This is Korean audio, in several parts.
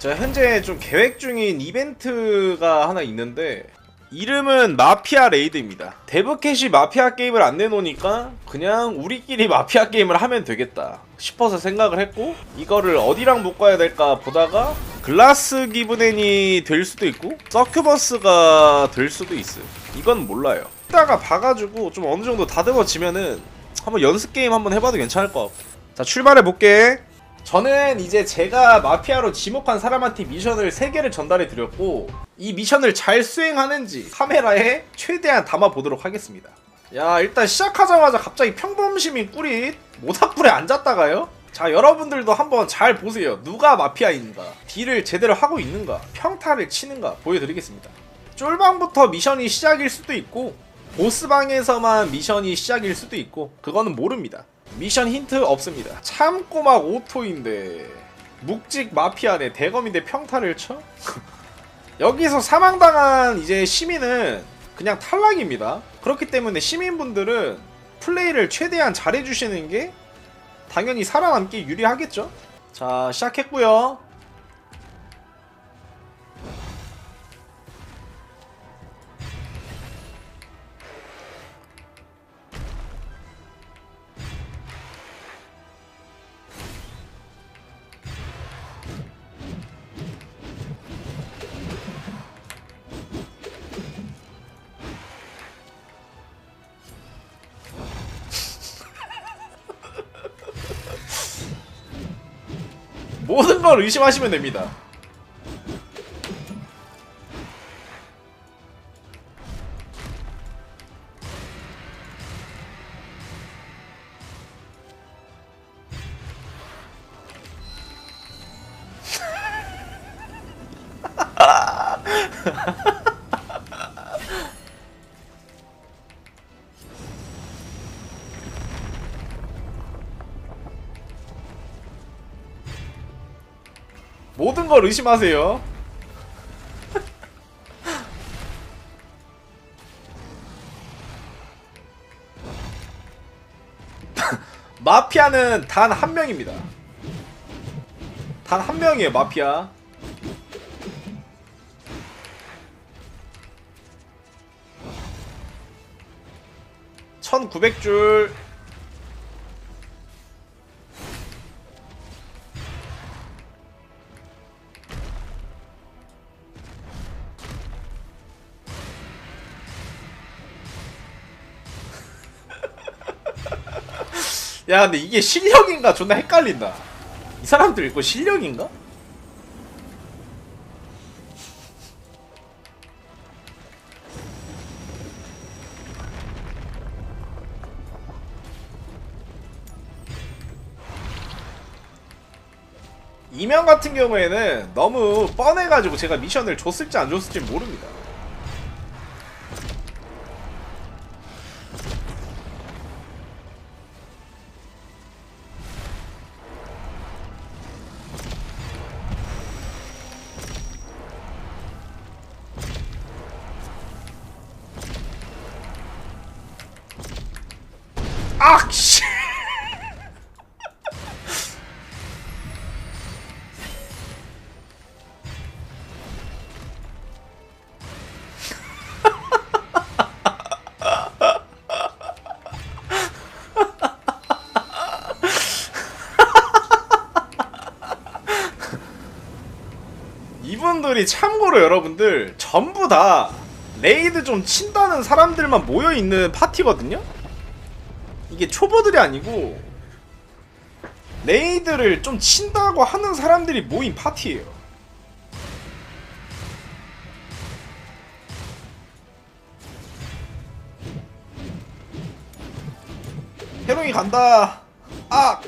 자 현재 좀 계획 중인 이벤트가 하나 있는데 이름은 마피아 레이드입니다. 데브캣이 마피아 게임을 안 내놓으니까 그냥 우리끼리 마피아 게임을 하면 되겠다 싶어서 생각을 했고 이거를 어디랑 묶어야 될까 보다가 글라스 기브넨이 될 수도 있고 서큐버스가 될 수도 있어요. 이건 몰라요. 이따가 봐가지고 좀 어느 정도 다듬어지면은 한번 연습 게임 한번 해봐도 괜찮을 것 같고. 자 출발해 볼게. 저는 이제 제가 마피아로 지목한 사람한테 미션을 3개를 전달해 드렸고 이 미션을 잘 수행하는지 카메라에 최대한 담아 보도록 하겠습니다. 야 일단 시작하자마자 갑자기 평범시민 꿀이 모닥불에 앉았다가요? 자 여러분들도 한번 잘 보세요. 누가 마피아인가? 딜을 제대로 하고 있는가? 평타를 치는가? 보여드리겠습니다. 쫄방부터 미션이 시작일 수도 있고 보스방에서만 미션이 시작일 수도 있고 그거는 모릅니다. 미션 힌트 없습니다. 참꼬막 오토인데 묵직 마피아네 대검인데 평타를 쳐? 여기서 사망당한 이제 시민은 그냥 탈락입니다. 그렇기 때문에 시민분들은 플레이를 최대한 잘해주시는 게 당연히 살아남기 유리하겠죠? 자, 시작했고요. 모든 걸 의심하시면 됩니다. 걸 의심하세요. 마피아는 단 한 명입니다. 단 한 명이에요, 마피아. 천구백 줄 야 근데 이게 실력인가? 존나 헷갈린다. 이 사람들 이거 실력인가? 이명 같은 경우에는 너무 뻔해가지고 제가 미션을 줬을지 안 줬을지 모릅니다 악 씨. 이분들이 참고로 여러분들 전부 다 레이드 좀 친다는 사람들만 모여 있는 파티거든요. 이게 초보들이 아니고 레이드를 좀 친다고 하는 사람들이 모인 파티예요. 해롱이 간다. 아.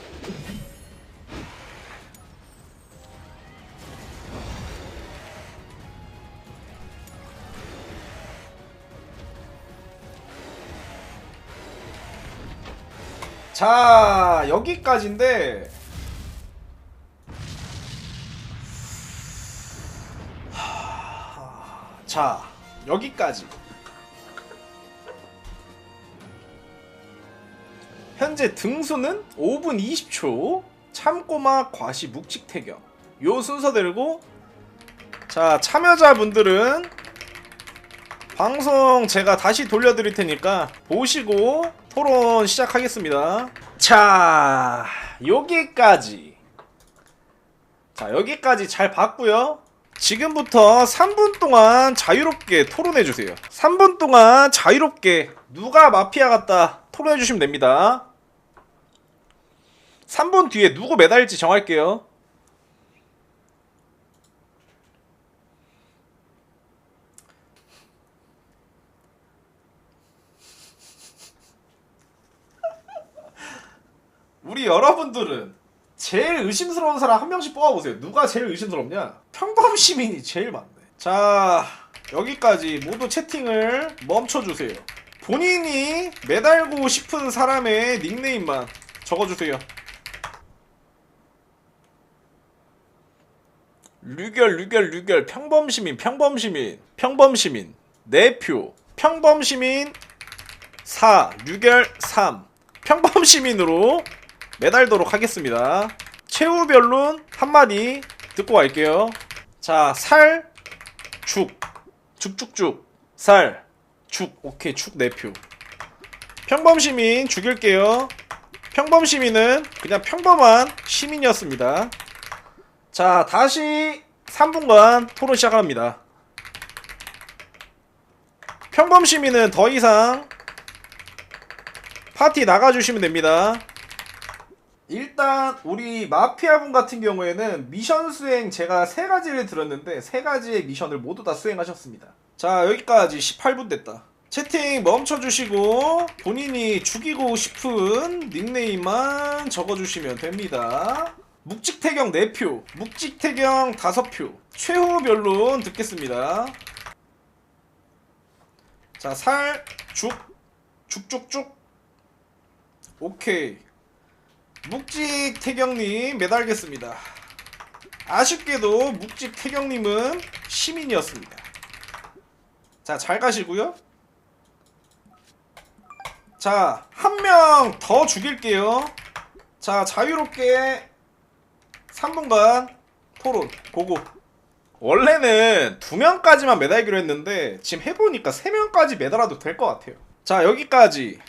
자 여기까지인데. 하, 자 여기까지. 현재 등수는 5분 20초. 참꼬마 과시 묵직 태경 요 순서 들고. 자 참여자분들은 방송 제가 다시 돌려드릴 테니까 보시고 토론 시작하겠습니다. 자 여기까지 자 여기까지 잘 봤고요. 지금부터 3분 동안 자유롭게 토론해 주세요. 3분 동안 자유롭게 누가 마피아 같다 토론해 주시면 됩니다. 3분 뒤에 누구 매달릴지 정할게요. 우리 여러분들은 제일 의심스러운 사람 한 명씩 뽑아보세요. 누가 제일 의심스럽냐? 평범 시민이 제일 많네. 자, 여기까지 모두 채팅을 멈춰주세요. 본인이 매달고 싶은 사람의 닉네임만 적어주세요. 류결, 류결, 류결, 평범시민, 평범시민, 평범시민, 4표, 평범시민 4, 류결 3, 평범시민으로 매달도록 하겠습니다. 최후 변론 한마디 듣고 갈게요. 자, 살, 죽, 죽죽죽, 살, 죽, 오케이, 죽 4표. 평범시민 죽일게요. 평범시민은 그냥 평범한 시민이었습니다. 자, 다시 3분간 토론 시작합니다. 평범시민은 더 이상 파티 나가주시면 됩니다. 일단 우리 마피아분 같은 경우에는 미션 수행 제가 세 가지를 들었는데 세 가지의 미션을 모두 다 수행하셨습니다. 자 여기까지 18분 됐다. 채팅 멈춰주시고 본인이 죽이고 싶은 닉네임만 적어주시면 됩니다. 묵직태경 4표, 묵직태경 5표, 최후 변론 듣겠습니다. 자, 살, 죽, 죽죽죽. 오케이. 묵직 태경님 매달겠습니다. 아쉽게도 묵직 태경님은 시민이었습니다. 자, 잘 가시고요. 자, 한 명 더 죽일게요. 자, 자유롭게 3분간 토론 고고. 원래는 두 명까지만 매달기로 했는데 지금 해보니까 세 명까지 매달아도 될 것 같아요. 자, 여기까지.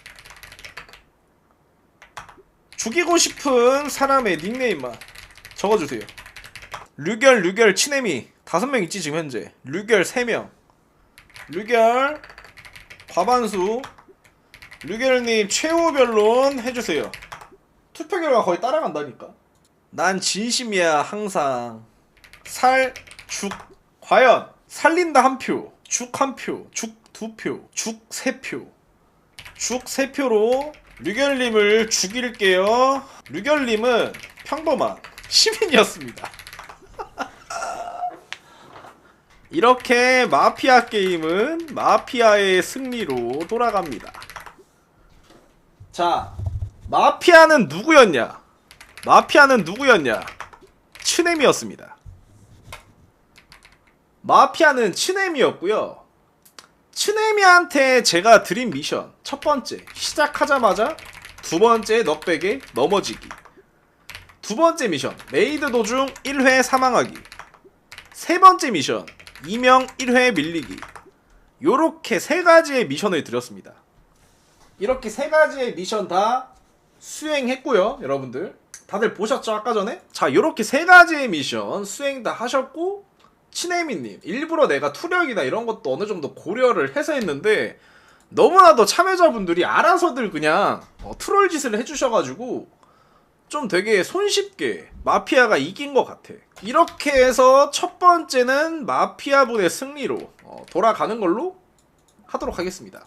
죽이고 싶은 사람의 닉네임만 적어주세요. 류결, 류결, 치네미 다섯 명 있지 지금 현재. 류결 세 명. 류결, 과반수. 류결님 최후 변론 해주세요. 투표 결과 거의 따라간다니까. 난 진심이야 항상. 살, 죽. 과연 살린다 한 표, 죽 한 표, 죽 두 표, 죽 세 표. 죽 세 표로 류결님을 죽일게요. 류결님은 평범한 시민이었습니다. 이렇게 마피아 게임은 마피아의 승리로 돌아갑니다. 자, 마피아는 누구였냐? 마피아는 누구였냐? 츠넴이었습니다. 마피아는 츠넴이었고요. 츠네미한테 제가 드린 미션. 첫 번째 시작하자마자 두 번째 넉백에 넘어지기. 두 번째 미션 메이드 도중 1회 사망하기. 세 번째 미션 2명 1회 밀리기. 요렇게 세 가지의 미션을 드렸습니다. 이렇게 세 가지의 미션 다 수행했고요 여러분들. 다들 보셨죠 아까 전에? 자 요렇게 세 가지의 미션 수행 다 하셨고 치네미님 일부러 내가 투력이나 이런 것도 어느 정도 고려를 해서 했는데 너무나도 참여자분들이 알아서들 그냥 어, 트롤 짓을 해주셔가지고 좀 되게 손쉽게 마피아가 이긴 것 같아. 이렇게 해서 첫 번째는 마피아분의 승리로 어, 돌아가는 걸로 하도록 하겠습니다.